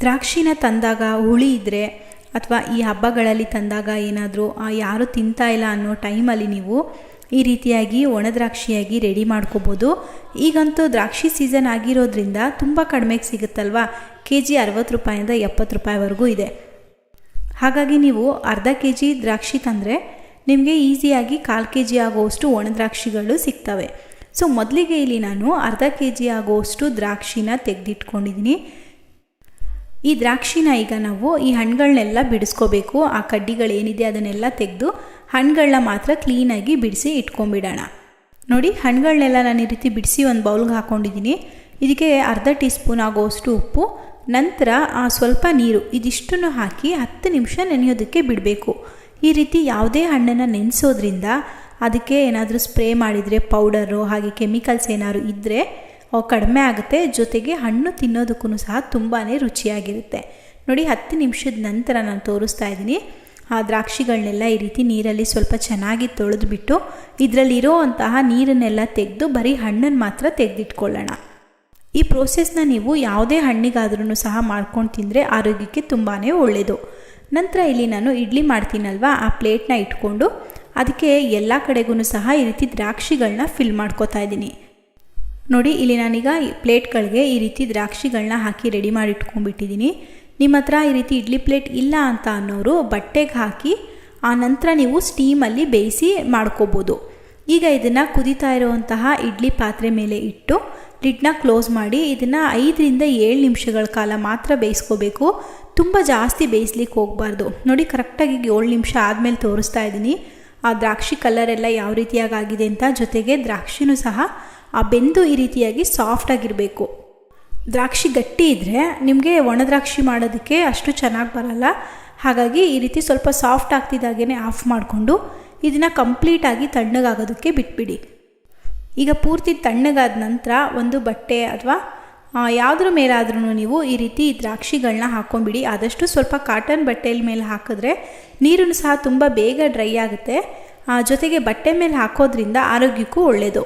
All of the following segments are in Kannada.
ದ್ರಾಕ್ಷಿನ ತಂದಾಗ ಹುಳಿ ಇದ್ದರೆ ಅಥವಾ ಈ ಹಬ್ಬಗಳಲ್ಲಿ ತಂದಾಗ ಏನಾದರೂ ಯಾರು ತಿಂತಾ ಇಲ್ಲ ಅನ್ನೋ ಟೈಮಲ್ಲಿ ನೀವು ಈ ರೀತಿಯಾಗಿ ಒಣದ್ರಾಕ್ಷಿಯಾಗಿ ರೆಡಿ ಮಾಡ್ಕೋಬೋದು. ಈಗಂತೂ ದ್ರಾಕ್ಷಿ ಸೀಸನ್ ಆಗಿರೋದ್ರಿಂದ ತುಂಬ ಕಡಿಮೆಗೆ ಸಿಗುತ್ತಲ್ವಾ? ಕೆ ಜಿ ಅರವತ್ತು ರೂಪಾಯಿಂದ ಎಪ್ಪತ್ತು ರೂಪಾಯಿವರೆಗೂ ಇದೆ. ಹಾಗಾಗಿ ನೀವು ಅರ್ಧ ಕೆ ಜಿ ದ್ರಾಕ್ಷಿ ತಂದರೆ ನಿಮಗೆ ಈಸಿಯಾಗಿ ಕಾಲು ಕೆ ಜಿ ಆಗುವಷ್ಟು ಒಣ ದ್ರಾಕ್ಷಿಗಳು ಸಿಗ್ತವೆ. ಸೊ, ಮೊದಲಿಗೆ ಇಲ್ಲಿ ನಾನು ಅರ್ಧ ಕೆ ಜಿ ಆಗುವಷ್ಟು ದ್ರಾಕ್ಷಿನ ತೆಗೆದಿಟ್ಕೊಂಡಿದ್ದೀನಿ. ಈ ದ್ರಾಕ್ಷಿನ ಈಗ ನಾವು ಈ ಹಣ್ಣುಗಳನ್ನೆಲ್ಲ ಬಿಡಿಸ್ಕೋಬೇಕು. ಆ ಕಡ್ಡಿಗಳೇನಿದೆ ಅದನ್ನೆಲ್ಲ ತೆಗೆದು ಹಣ್ಣುಗಳನ್ನ ಮಾತ್ರ ಕ್ಲೀನಾಗಿ ಬಿಡಿಸಿ ಇಟ್ಕೊಂಡ್ಬಿಡೋಣ. ನೋಡಿ ಹಣ್ಣುಗಳನ್ನೆಲ್ಲ ನಾನು ಈ ರೀತಿ ಬಿಡಿಸಿ ಒಂದು ಬೌಲ್ಗೆ ಹಾಕ್ಕೊಂಡಿದ್ದೀನಿ ಇದಕ್ಕೆ ಅರ್ಧ ಟೀ ಸ್ಪೂನ್ ಆಗೋಷ್ಟು ಉಪ್ಪು, ನಂತರ ಆ ಸ್ವಲ್ಪ ನೀರು, ಇದಿಷ್ಟನ್ನು ಹಾಕಿ ಹತ್ತು ನಿಮಿಷ ನೆನೆಯೋದಕ್ಕೆ ಬಿಡಬೇಕು. ಈ ರೀತಿ ಯಾವುದೇ ಹಣ್ಣನ್ನು ನೆನೆಸೋದ್ರಿಂದ ಅದಕ್ಕೆ ಏನಾದರೂ ಸ್ಪ್ರೇ ಮಾಡಿದರೆ, ಪೌಡರು ಹಾಗೆ ಕೆಮಿಕಲ್ಸ್ ಏನಾದ್ರು ಇದ್ದರೆ ಕಡಿಮೆ ಆಗುತ್ತೆ, ಜೊತೆಗೆ ಹಣ್ಣು ತಿನ್ನೋದಕ್ಕೂ ಸಹ ತುಂಬಾ ರುಚಿಯಾಗಿರುತ್ತೆ. ನೋಡಿ, ಹತ್ತು ನಿಮಿಷದ ನಂತರ ನಾನು ತೋರಿಸ್ತಾ ಇದ್ದೀನಿ. ಆ ದ್ರಾಕ್ಷಿಗಳನ್ನೆಲ್ಲ ಈ ರೀತಿ ನೀರಲ್ಲಿ ಸ್ವಲ್ಪ ಚೆನ್ನಾಗಿ ತೊಳೆದುಬಿಟ್ಟು ಇದರಲ್ಲಿರೋ ಅಂತಹ ನೀರನ್ನೆಲ್ಲ ತೆಗೆದು ಬರೀ ಹಣ್ಣನ್ನು ಮಾತ್ರ ತೆಗೆದಿಟ್ಕೊಳ್ಳೋಣ. ಈ ಪ್ರೋಸೆಸ್ನ ನೀವು ಯಾವುದೇ ಹಣ್ಣಿಗಾದ್ರೂ ಸಹ ಮಾಡ್ಕೊಂಡು ತಿಂದರೆ ಆರೋಗ್ಯಕ್ಕೆ ತುಂಬಾ ಒಳ್ಳೆಯದು ನಂತರ ಇಲ್ಲಿ ನಾನು ಇಡ್ಲಿ ಮಾಡ್ತೀನಲ್ವ, ಆ ಪ್ಲೇಟ್ನ ಇಟ್ಕೊಂಡು, ಅದಕ್ಕೆ ಎಲ್ಲ ಕಡೆಗೂ ಸಹ ಈ ರೀತಿ ದ್ರಾಕ್ಷಿಗಳನ್ನ ಫಿಲ್ ಮಾಡ್ಕೋತಾ ಇದ್ದೀನಿ. ನೋಡಿ, ಇಲ್ಲಿ ನಾನೀಗ ಪ್ಲೇಟ್ಗಳಿಗೆ ಈ ರೀತಿ ದ್ರಾಕ್ಷಿಗಳನ್ನ ಹಾಕಿ ರೆಡಿ ಮಾಡಿ ಇಟ್ಕೊಂಡ್ಬಿಟ್ಟಿದ್ದೀನಿ ನಿಮ್ಮ ಹತ್ರ ಈ ರೀತಿ ಇಡ್ಲಿ ಪ್ಲೇಟ್ ಇಲ್ಲ ಅಂತ ಅನ್ನೋರು ಬಟ್ಟೆಗೆ ಹಾಕಿ, ಆ ನಂತರ ನೀವು ಸ್ಟೀಮಲ್ಲಿ ಬೇಯಿಸಿ ಮಾಡ್ಕೋಬೋದು. ಈಗ ಇದನ್ನು ಕುದೀತಾ ಇರುವಂತಹ ಇಡ್ಲಿ ಪಾತ್ರೆ ಮೇಲೆ ಇಟ್ಟು, ಲಿಡ್ನ ಕ್ಲೋಸ್ ಮಾಡಿ, ಇದನ್ನು ಐದರಿಂದ ಏಳು ನಿಮಿಷಗಳ ಕಾಲ ಮಾತ್ರ ಬೇಯಿಸ್ಕೋಬೇಕು. ತುಂಬ ಜಾಸ್ತಿ ಬೇಯಿಸ್ಲಿಕ್ಕೆ ಹೋಗಬಾರ್ದು. ನೋಡಿ, ಕರೆಕ್ಟಾಗಿ ಏಳು ನಿಮಿಷ ಆದಮೇಲೆ ತೋರಿಸ್ತಾ ಇದ್ದೀನಿ. ಆ ದ್ರಾಕ್ಷಿ ಕಲರ್ ಎಲ್ಲ ಯಾವ ರೀತಿಯಾಗಿ ಆಗಿದೆ ಅಂತ, ಜೊತೆಗೆ ದ್ರಾಕ್ಷಿನೂ ಸಹ ಆ ಬೆಂದು ಈ ರೀತಿಯಾಗಿ ಸಾಫ್ಟಾಗಿರಬೇಕು ದ್ರಾಕ್ಷಿ ಗಟ್ಟಿ ಇದ್ದರೆ ನಿಮಗೆ ಒಣ ದ್ರಾಕ್ಷಿ ಮಾಡೋದಕ್ಕೆ ಅಷ್ಟು ಚೆನ್ನಾಗಿ ಬರಲ್ಲ. ಹಾಗಾಗಿ ಈ ರೀತಿ ಸ್ವಲ್ಪ ಸಾಫ್ಟ್ ಆಗ್ತಿದ್ದಾಗೇ ಆಫ್ ಮಾಡಿಕೊಂಡು ಇದನ್ನು ಕಂಪ್ಲೀಟಾಗಿ ತಣ್ಣಗಾಗೋದಕ್ಕೆ ಬಿಟ್ಬಿಡಿ. ಈಗ ಪೂರ್ತಿ ತಣ್ಣಗಾದ ನಂತರ ಒಂದು ಬಟ್ಟೆ ಅಥವಾ ಯಾವುದ್ರ ಮೇಲಾದ್ರೂ ನೀವು ಈ ರೀತಿ ದ್ರಾಕ್ಷಿಗಳನ್ನ ಹಾಕ್ಕೊಂಬಿಡಿ ಆದಷ್ಟು ಸ್ವಲ್ಪ ಕಾಟನ್ ಬಟ್ಟೆಯ ಮೇಲೆ ಹಾಕಿದ್ರೆ ನೀರನ್ನು ಸಹ ತುಂಬ ಬೇಗ ಡ್ರೈ ಆಗುತ್ತೆ. ಜೊತೆಗೆ ಬಟ್ಟೆ ಮೇಲೆ ಹಾಕೋದ್ರಿಂದ ಆರೋಗ್ಯಕ್ಕೂ ಒಳ್ಳೆಯದು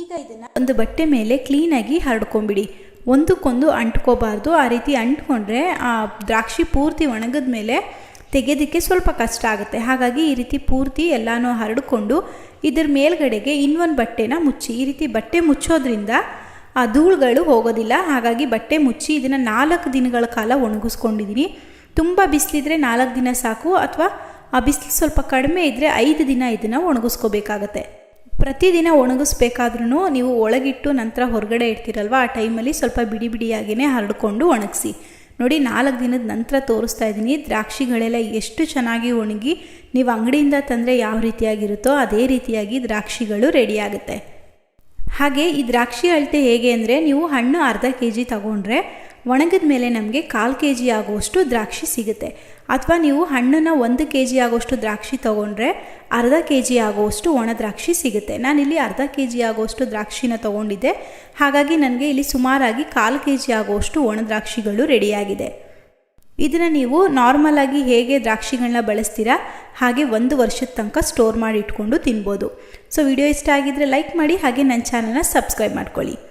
ಈಗ ಇದನ್ನು ಒಂದು ಬಟ್ಟೆ ಮೇಲೆ ಕ್ಲೀನಾಗಿ ಹರಡ್ಕೊಂಬಿಡಿ. ಒಂದಕ್ಕೊಂದು ಅಂಟ್ಕೋಬಾರ್ದು. ಆ ರೀತಿ ಅಂಟ್ಕೊಂಡ್ರೆ ಆ ದ್ರಾಕ್ಷಿ ಪೂರ್ತಿ ಒಣಗಿದ ಮೇಲೆ ತೆಗೆಯೋದಕ್ಕೆ ಸ್ವಲ್ಪ ಕಷ್ಟ ಆಗುತ್ತೆ. ಹಾಗಾಗಿ ಈ ರೀತಿ ಪೂರ್ತಿ ಎಲ್ಲನೂ ಹರಡ್ಕೊಂಡು ಇದ್ರ ಮೇಲ್ಗಡೆಗೆ ಇನ್ನೊಂದು ಬಟ್ಟೆನ ಮುಚ್ಚಿ. ಈ ರೀತಿ ಬಟ್ಟೆ ಮುಚ್ಚೋದ್ರಿಂದ ಆ ಧೂಳುಗಳು ಹೋಗೋದಿಲ್ಲ. ಹಾಗಾಗಿ ಬಟ್ಟೆ ಮುಚ್ಚಿ ಇದನ್ನು ನಾಲ್ಕು ದಿನಗಳ ಕಾಲ ಒಣಗಿಸ್ಕೊಂಡಿದ್ದೀನಿ ತುಂಬ ಬಿಸಿಲಿದ್ರೆ ನಾಲ್ಕು ದಿನ ಸಾಕು, ಅಥವಾ ಆ ಬಿಸಿಲು ಸ್ವಲ್ಪ ಕಡಿಮೆ ಇದ್ದರೆ ಐದು ದಿನ ಇದನ್ನು ಒಣಗಿಸ್ಕೋಬೇಕಾಗತ್ತೆ. ಪ್ರತಿದಿನ ಒಣಗಿಸ್ಬೇಕಾದ್ರೂ ನೀವು ಒಳಗಿಟ್ಟು ನಂತರ ಹೊರಗಡೆ ಇಡ್ತೀರಲ್ವ, ಆ ಟೈಮಲ್ಲಿ ಸ್ವಲ್ಪ ಬಿಡಿ ಬಿಡಿಯಾಗಿಯೇ ಹರಡಿಕೊಂಡು ಒಣಗಿಸಿ. ನೋಡಿ, ನಾಲ್ಕು ದಿನದ ನಂತರ ತೋರಿಸ್ತಾ ಇದ್ದೀನಿ, ದ್ರಾಕ್ಷಿಗಳೆಲ್ಲ ಎಷ್ಟು ಚೆನ್ನಾಗಿ ಒಣಗಿ ನೀವು ಅಂಗಡಿಯಿಂದ ತಂದರೆ ಯಾವ ರೀತಿಯಾಗಿರುತ್ತೋ ಅದೇ ರೀತಿಯಾಗಿ ದ್ರಾಕ್ಷಿಗಳು ರೆಡಿಯಾಗುತ್ತೆ ಹಾಗೆ ಈ ದ್ರಾಕ್ಷಿ ಅಳತೆ ಹೇಗೆ ಅಂದರೆ, ನೀವು ಹಣ್ಣು ಅರ್ಧ ಕೆ ಜಿ ತಗೊಂಡ್ರೆ ಒಣಗಿದ ಮೇಲೆ ನಮಗೆ ಕಾಲು ಕೆ ಜಿ ಆಗುವಷ್ಟು ದ್ರಾಕ್ಷಿ ಸಿಗುತ್ತೆ. ಅಥವಾ ನೀವು ಹಣ್ಣನ್ನು ಒಂದು ಕೆ ಜಿ ಆಗುವಷ್ಟು ದ್ರಾಕ್ಷಿ ತೊಗೊಂಡ್ರೆ ಅರ್ಧ ಕೆ ಜಿ ಆಗುವಷ್ಟು ಒಣ ದ್ರಾಕ್ಷಿ ಸಿಗುತ್ತೆ. ನಾನಿಲ್ಲಿ ಅರ್ಧ ಕೆ ಜಿ ಆಗುವಷ್ಟು ದ್ರಾಕ್ಷಿನ ತೊಗೊಂಡಿದ್ದೆ. ಹಾಗಾಗಿ ನನಗೆ ಇಲ್ಲಿ ಸುಮಾರಾಗಿ ಕಾಲು ಕೆ ಜಿ ಆಗುವಷ್ಟು ಒಣ ದ್ರಾಕ್ಷಿಗಳು ರೆಡಿಯಾಗಿದೆ. ಇದನ್ನು ನೀವು ನಾರ್ಮಲಾಗಿ ಹೇಗೆ ದ್ರಾಕ್ಷಿಗಳನ್ನ ಬಳಸ್ತೀರಾ? ಹಾಗೆ ಒಂದು ವರ್ಷದ ತನಕ ಸ್ಟೋರ್ ಮಾಡಿ ಇಟ್ಕೊಂಡು ತಿನ್ಬೋದು. ಸೊ, ವಿಡಿಯೋ ಇಷ್ಟ ಆಗಿದ್ದರೆ ಲೈಕ್ ಮಾಡಿ, ಹಾಗೆ ನನ್ನ ಚಾನಲ್ನ ಸಬ್ಸ್ಕ್ರೈಬ್ ಮಾಡ್ಕೊಳ್ಳಿ.